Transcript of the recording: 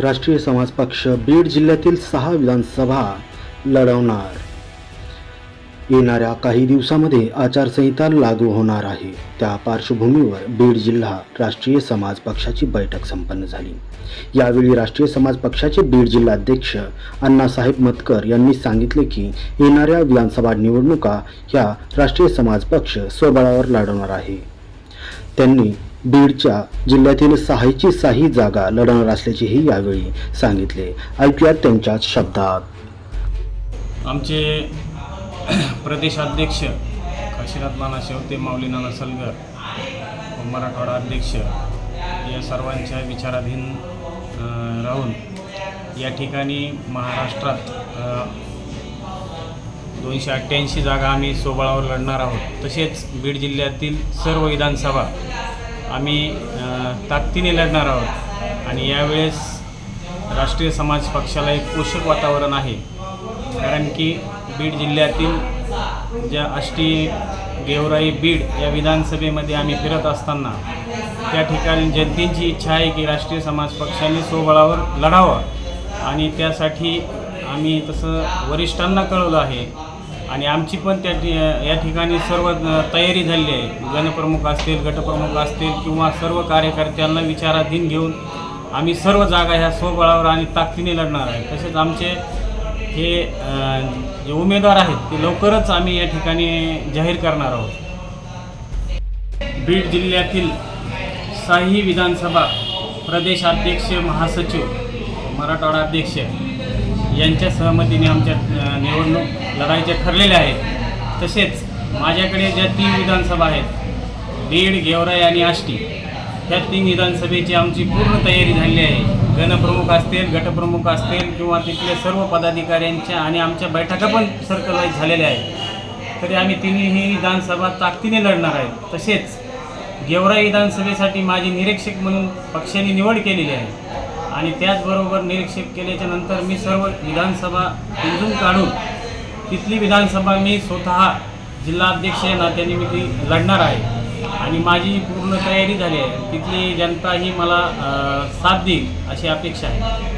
राष्ट्रीय समाज पक्ष बीड जिल्ह्यातील सहा विधानसभा लढवणार. येणाऱ्या काही दिवसामध्ये आचारसंहिता लागू होणार आहे. त्या पार्श्वभूमीवर बीड जिल्हा राष्ट्रीय समाज पक्षाची बैठक संपन्न झाली. यावेळी राष्ट्रीय समाज पक्षाचे बीड जिल्हाध्यक्ष अण्णासाहेब मतकर यांनी सांगितले की येणाऱ्या विधानसभा निवडणुका ह्या राष्ट्रीय समाज पक्ष स्वबळावर लढवणार आहे. त्यांनी बीडच्या जिल्ह्यातील सहाची साही जागा लढणार असल्याचेही यावेळी सांगितले. ऐकूयात त्यांच्याच शब्दात. आमचे प्रदेशाध्यक्ष काशीनाथ नाना शेवते माऊली नाना सलगर मराठवाडा अध्यक्ष या सर्वांच्या विचाराधीन राहून या ठिकाणी महाराष्ट्रात दोनशे अठ्ठ्याऐंशी जागा आम्ही सोबळावर लढणार आहोत. तसेच बीड जिल्ह्यातील सर्व विधानसभा आम्ही ताकदीने लढणार आहोत. आणि यावेळेस राष्ट्रीय समाज पक्षाला एक पोषक वातावरण आहे. कारण की बीड जिल्ह्यातील ज्या आष्टी गेवराई बीड या विधानसभेमध्ये आम्ही फिरत असताना त्या ठिकाणी जनतेची इच्छा आहे की राष्ट्रीय समाज पक्षाने स्वबळावर लढावं. आणि त्यासाठी आम्ही तसं वरिष्ठांना कळवलं आहे आणि आमची पण त्या ठि या ठिकाणी सर्व तयारी झालेली आहे. गणप्रमुख असतील गटप्रमुख असतील किंवा सर्व कार्यकर्त्यांना विचाराधीन घेऊन आम्ही सर्व जागा ह्या स्वबळावर आणि ताकदीने लढणार आहे. तसेच आमचे हे जे उमेदवार आहेत ते लवकरच आम्ही या ठिकाणी जाहीर करणार आहोत. बीड जिल्ह्यातील साही विधानसभा प्रदेशाध्यक्ष महासचिव मराठवाडा अध्यक्ष. यांच्या सहमतीने आमच्या निवडणूक लढायच्या ठरलेल्या आहेत. तसेच माझ्याकडे ज्या तीन विधानसभा आहेत बीड गेवराई आणि आष्टी ह्या तीन विधानसभेची आमची पूर्ण तयारी झालेली आहे. गणप्रमुख असतील गटप्रमुख असतील किंवा तिथले सर्व पदाधिकाऱ्यांच्या आणि आमच्या बैठका पण सर्कलाईज झालेल्या आहेत. तरी आम्ही तिन्ही विधानसभा ताकदीने लढणार आहे तसेच गेवराई विधानसभेसाठी माझी निरीक्षक म्हणून पक्षाने निवड केलेली आहे. आणि त्याचबरोबर निरीक्षक केल्याच्यानंतर मी सर्व विधानसभा पिंजून काढून तिथली विधानसभा मी स्वतः जिल्हाध्यक्ष या नात्याने मी ती लढणार आहे. आणि माझी पूर्ण तयारी झाली आहे. तिथली जनता ही मला साथ देईल अशी अपेक्षा आहे.